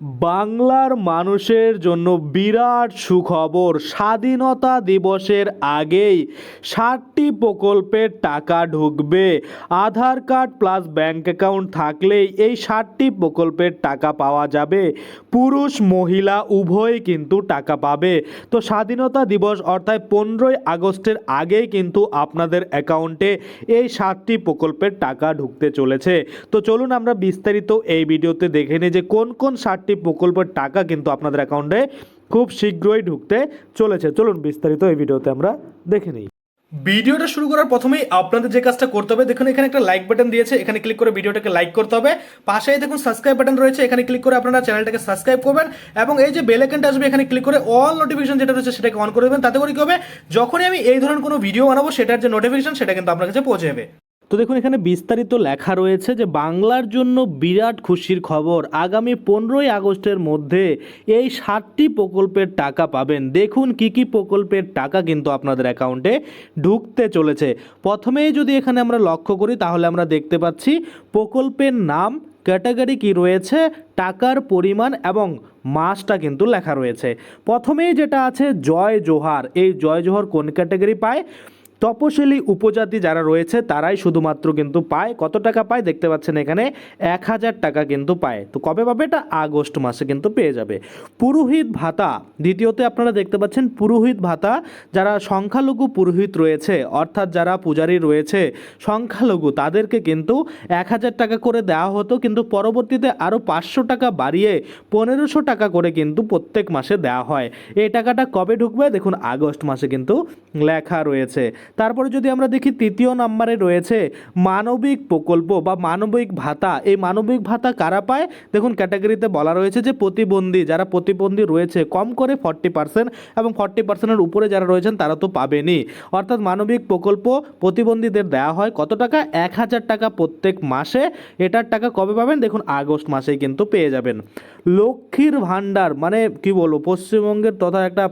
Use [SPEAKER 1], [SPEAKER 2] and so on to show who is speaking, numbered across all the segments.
[SPEAKER 1] বাংলার মানুষের জন্য বিরাট সুখবর স্বাধীনতা দিবসের আগেই ষাটটি প্রকল্পের টাকা ঢুকবে। Aadhaar card plus bank account থাকলেই এই ষাটটি প্রকল্পের টাকা পাওয়া যাবে। পুরুষ, মহিলা উভয়ই কিন্তু টাকা পাবে। তো স্বাধীনতা দিবস অর্থাৎ পনেরোই আগস্টের আগেই কিন্তু আপনাদের অ্যাকাউন্টে এই ষাটটি প্রকল্পের টাকা ঢুকতে চলেছে। তো চলুন আমরা বিস্তারিত এই ভিডিওতে দেখে নিই যে কোন কোন ষাটটি প্রকল্পের টাকা কিন্তু আপনাদের অ্যাকাউন্টে খুব শীঘ্রই ঢুকতে চলেছে। চলুন বিস্তারিত এই ভিডিওতে আমরা দেখে নিই।
[SPEAKER 2] ভিডিওটা শুরু করার প্রথমেই আপনাদের যে কাজটা করতে হবে, দেখুন এখানে একটা লাইক বাটন দিয়েছে, এখানে ক্লিক করে ভিডিওটাকে লাইক করতে হবে। পাশেই দেখুন সাবস্ক্রাইব বাটন রয়েছে, এখানে ক্লিক করে আপনারা চ্যানেলটাকে সাবস্ক্রাইব করবেন এবং এই যে বেল আইকনটা আসবে, এখানে ক্লিক করে অল নোটিফিকেশন যেটা রয়েছে সেটাকে অন করে দেবেন। তাতে করে কি হবে? যখনই আমি এই ধরনের কোনো ভিডিও বানাবো, সেটার যে নোটিফিকেশন সেটা কিন্তু আপনার কাছে পৌঁছে যাবে।
[SPEAKER 1] তো দেখুন, এখানে বিস্তারিত লেখা রয়েছে যে বাংলার জন্য বিরাট খুশির খবর। আগামী পনেরোই আগস্টের মধ্যে এই সাতটি প্রকল্পের টাকা পাবেন। দেখুন, কি কি প্রকল্পের টাকা কিন্তু আপনাদের অ্যাকাউন্টে ঢুকতে চলেছে। প্রথমেই যদি এখানে আমরা লক্ষ্য করি, তাহলে আমরা দেখতে পাচ্ছি প্রকল্পের নাম, ক্যাটাগরি কি রয়েছে, টাকার পরিমাণ এবং মাসটা কিন্তু লেখা রয়েছে। প্রথমেই যেটা আছে, জয় জোহার। এই জয় জোহার কোন ক্যাটাগরি পায়? তপশিলি উপজাতি যারা রয়েছে, তারাই শুধুমাত্র কিন্তু পায়। কত টাকা পায় দেখতে পাচ্ছেন এখানে? এক হাজার টাকা কিন্তু পায়। তো কবে পাবে? এটা আগস্ট মাসে কিন্তু পেয়ে যাবে। পুরোহিত ভাতা, দ্বিতীয়তে আপনারা দেখতে পাচ্ছেন পুরোহিত ভাতা, যারা সংখ্যালঘু পুরোহিত রয়েছে, অর্থাৎ যারা পূজারী রয়েছে, সংখ্যালঘু, তাদেরকে কিন্তু এক হাজার টাকা করে দেওয়া হতো, কিন্তু পরবর্তীতে আরও পাঁচশো টাকা বাড়িয়ে পনেরোশো টাকা করে কিন্তু প্রত্যেক মাসে দেওয়া হয়। এই টাকাটা কবে ঢুকবে? দেখুন, আগস্ট মাসে কিন্তু লেখা রয়েছে। তারপরে যদি আমরা দেখি তৃতীয় নম্বরে রয়েছে মানবিক প্রকল্প বা মানবিক ভাতা। এই মানবিক ভাতা কারা পায়? দেখুন, ক্যাটাগরিতে বলা রয়েছে যে প্রতিবন্ধী, যারা প্রতিবন্ধী রয়েছে, কম করে ফর্টি পার্সেন্ট এবং ফর্টি পার্সেন্টের উপরে যারা রয়েছেন, তারা তো পাবেনই। অর্থাৎ মানবিক প্রকল্প প্রতিবন্ধীদের দেওয়া হয় কত টাকা? এক হাজার টাকা প্রত্যেক মাসে। এটার টাকা কবে পাবেন? দেখুন, আগস্ট মাসেই কিন্তু পেয়ে যাবেন। লক্ষ্মীর ভাণ্ডার মানে কি বলব, পশ্চিমবঙ্গের তথা একটা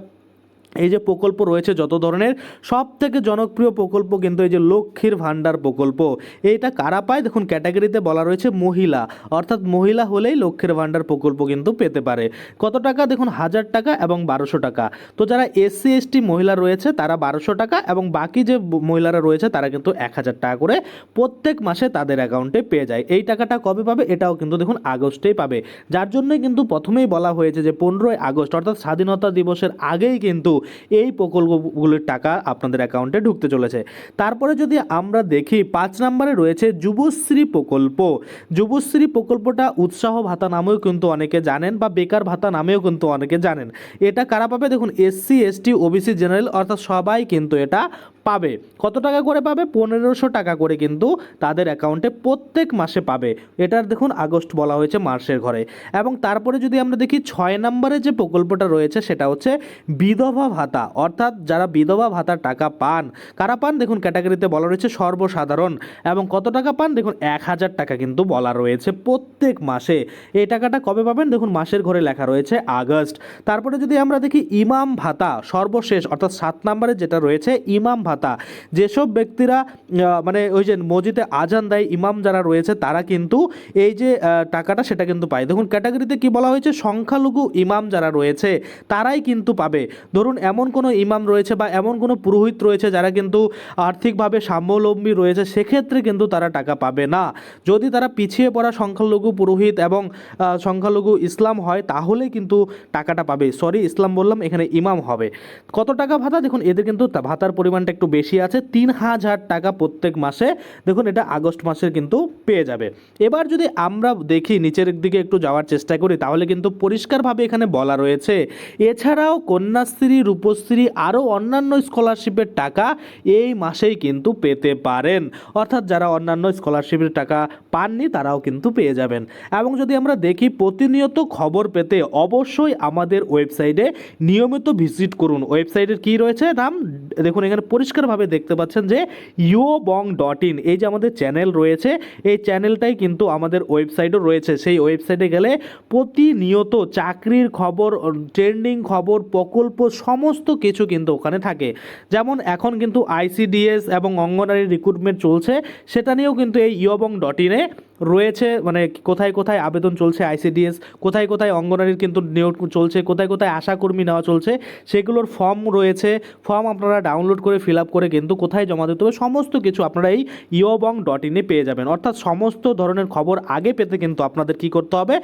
[SPEAKER 1] এই যে প্রকল্প রয়েছে যত ধরনের সব থেকে জনপ্রিয় প্রকল্প কিন্তু এই যে লক্ষ্মীর ভাণ্ডার প্রকল্প। এইটা কারা পায়? দেখুন, ক্যাটাগরিতে বলা রয়েছে মহিলা। অর্থাৎ মহিলা হলেই লক্ষ্মীর ভাণ্ডার প্রকল্প কিন্তু পেতে পারে। কত টাকা? দেখুন, হাজার টাকা এবং বারোশো টাকা। তো যারা এসসি, এসটি মহিলা রয়েছে, তারা বারোশো টাকা এবং বাকি যে মহিলারা রয়েছে, তারা কিন্তু এক হাজার টাকা করে প্রত্যেক মাসে তাদের অ্যাকাউন্টে পেয়ে যায়। এই টাকাটা কবে পাবে? এটাও কিন্তু দেখুন, আগস্টেই পাবে। যার জন্যই কিন্তু প্রথমেই বলা হয়েছে যে, পনেরোই আগস্ট, অর্থাৎ স্বাধীনতা দিবসের আগেই কিন্তু এই প্রকল্পগুলির টাকা আপনাদের অ্যাকাউন্টে ঢুকতে চলেছে। তারপরে যদি আমরা দেখি, পাঁচ নম্বরে রয়েছে যুবশ্রী প্রকল্প। যুবশ্রী প্রকল্পটা উৎসাহ ভাতা নামেও কিন্তু অনেকে জানেন বা বেকার ভাতা নামেও কিন্তু অনেকে জানেন। এটা কারা পাবে? দেখুন, এসসি, এসটি, ওবিসি, জেনারেল অর্থাৎ সবাই কিন্তু এটা পাবে। কত টাকা করে পাবে? পনেরোশো টাকা করে কিন্তু তাদের অ্যাকাউন্টে প্রত্যেক মাসে পাবে। এটার দেখুন, আগস্ট বলা হয়েছে মার্চের ঘরে। এবং তারপরে যদি আমরা দেখি, ছয় নম্বরে যে প্রকল্পটা রয়েছে, সেটা হচ্ছে বিধবা ভাতা। অর্থাৎ যারা বিধবা ভাতার টাকা পান, কারা পান? দেখুন, ক্যাটাগরিতে বলা রয়েছে সর্বসাধারণ এবং কত টাকা পান? দেখুন, এক হাজার টাকা কিন্তু বলা রয়েছে প্রত্যেক মাসে। এই টাকাটা কবে পাবেন? দেখুন, মাসের ঘরে লেখা রয়েছে আগস্ট। তারপরে যদি আমরা দেখি ইমাম ভাতা, সর্বশেষ, অর্থাৎ সাত নম্বরে যেটা রয়েছে, ইমাম ভাতা, যেসব ব্যক্তিরা মানে ওই যে মসজিদে আজান দেয়, ইমাম যারা রয়েছে, তারা কিন্তু এই যে টাকাটা সেটা কিন্তু পায়। দেখুন, ক্যাটাগরিতে কি বলা হয়েছে? সংখ্যালঘু ইমাম যারা রয়েছে, তারাই কিন্তু পাবে। ধরুন এমন কোনো ইমাম রয়েছে বা এমন কোনো পুরোহিত রয়েছে যারা কিন্তু আর্থিকভাবে স্বাবলম্বী রয়েছে, সেক্ষেত্রে কিন্তু তারা টাকা পাবে না। যদি তারা পিছিয়ে পড়া সংখ্যালঘু পুরোহিত এবং সংখ্যালঘু ইসলাম হয়, তাহলে কিন্তু টাকাটা পাবে। সরি, ইসলাম বললাম, এখানে ইমাম হবে। কত টাকা ভাতা? দেখুন, এদের কিন্তু ভাতার পরিমাণটা একটু বেশি আছে। তিন হাজার টাকা প্রত্যেক মাসে। দেখুন, এটা আগস্ট মাসের কিন্তু পেয়ে যাবে। এবার যদি আমরা দেখি, নিচের দিকে একটু যাওয়ার চেষ্টা করি, তাহলে কিন্তু পরিষ্কারভাবে এখানে বলা রয়েছে। এছাড়াও কন্যাশ্রী রূপশ্রী আরও অন্যান্য স্কলারশিপের টাকা এই মাসেই কিন্তু পেতে পারেন। অর্থাৎ যারা অন্যান্য স্কলারশিপের টাকা পাননি তারাও কিন্তু পেয়ে যাবেন। এবং যদি আমরা দেখি প্রতিনিয়ত খবর পেতে অবশ্যই আমাদের ওয়েবসাইটে নিয়মিত ভিজিট করুন। ওয়েবসাইটের কি রয়েছে? নাম দেখুন এখানে পরিষ্কারভাবে দেখতে পাচ্ছেন যে ইউ বং ডট ইন এই যে আমাদের চ্যানেল রয়েছে, এই চ্যানেলটাই কিন্তু আমাদের ওয়েবসাইটও রয়েছে। সেই ওয়েবসাইটে গেলে প্রতিনিয়ত চাকরির খবর ট্রেন্ডিং খবর, প্রকল্প সমস্ত কিছু কিন্তু ওখানে থাকে। যেমন এখন কিন্তু আইসিডিএস এবং অঙ্গনারী রিক্রুটমেন্ট চলছে, সেটা নিয়েও কিন্তু এই ইয়বং ডট ইনে রয়েছে মানে কোথায় কোথায় আবেদন চলছে আইসিডিএস, কোথায় কোথায় অঙ্গনারীর কিন্তু নিয়োগ চলছে, কোথায় কোথায় আশাকর্মী নেওয়া চলছে, সেগুলোর ফর্ম রয়েছে। ফর্ম আপনারা ডাউনলোড করে ফিল আপ করে কিন্তু কোথায় জমা দিতে হবে, সমস্ত কিছু আপনারা এই ইওবং ডট ইনে পেয়ে যাবেন। অর্থাৎ সমস্ত ধরনের খবর আগে পেতে কিন্তু আপনাদের কি করতে হবে,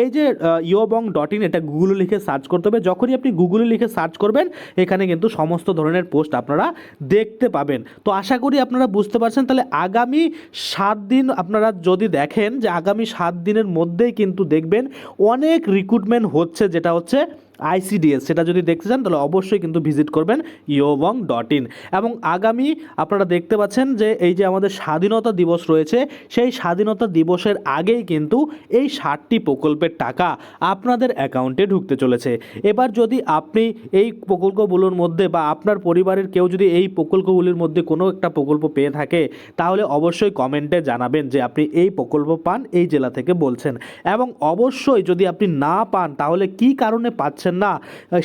[SPEAKER 1] এই যে ইওবং ডট ইন এটা গুগলে লিখে সার্চ করতে হবে, যখনই আপনি গুগলে লিখে সার্চ করবেন, এখানে কিন্তু সমস্ত ধরনের পোস্ট আপনারা দেখতে পাবেন। তো আশা করি আপনারা বুঝতে পারছেন, তাহলে আগামী সাত দিন আপনারা যদি দেখেন যে আগামী সাত দিনের মধ্যেই কিন্তু দেখবেন অনেক রিক্রুটমেন্ট হচ্ছে যেটা হচ্ছে আইসিডিএস সেটা যদি দেখতে চান, তাহলে অবশ্যই কিন্তু ভিজিট করবেন ইয়োবং ডট ইন এবং আগামী আপনারা দেখতে পাচ্ছেন যে এই যে আমাদের স্বাধীনতা দিবস রয়েছে, সেই স্বাধীনতা দিবসের আগেই কিন্তু এই ষাটটি প্রকল্পের টাকা আপনাদের অ্যাকাউন্টে ঢুকতে চলেছে। এবার যদি আপনি এই প্রকল্পগুলোর মধ্যে বা আপনার পরিবারের কেউ যদি এই প্রকল্পগুলির মধ্যে কোনো একটা প্রকল্প পেয়ে থাকে, তাহলে অবশ্যই কমেন্টে জানাবেন যে আপনি এই প্রকল্প পান এই জেলা থেকে বলছেন। এবং অবশ্যই যদি আপনি না পান, তাহলে কি কারণে পাচ্ছেন না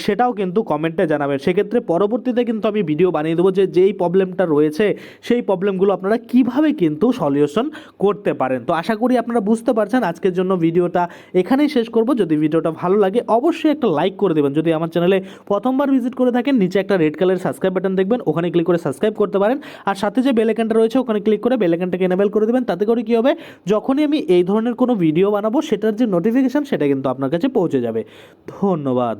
[SPEAKER 1] সেটাও কিন্তু কমেন্টে জানাবেন। সেক্ষেত্রে পরবর্তীতে কিন্তু আমি ভিডিও বানিয়ে দেবো যে, যেই প্রবলেমটা রয়েছে, সেই প্রবলেমগুলো আপনারা কীভাবে কিন্তু সলিউশন করতে পারেন। তো আশা করি আপনারা বুঝতে পারছেন, আজকের জন্য ভিডিওটা এখানেই শেষ করব। যদি ভিডিওটা ভালো লাগে, অবশ্যই একটা লাইক করে দেবেন। যদি আমার চ্যানেলে প্রথমবার ভিজিট করে থাকেন, নিচে একটা রেড কালারের সাবস্ক্রাইব বাটন দেখবেন, ওখানে ক্লিক করে সাবস্ক্রাইব করতে পারেন। আর সাথে যে বেলেকানটা রয়েছে, ওখানে ক্লিক করে বেলেকানটাকে এনেবেল করে দেবেন। তাতে করে কী হবে, যখনই আমি এই ধরনের কোনো ভিডিও বানাবো, সেটার যে নোটিফিকেশান সেটা কিন্তু আপনার কাছে পৌঁছে যাবে। ধন্যবাদ।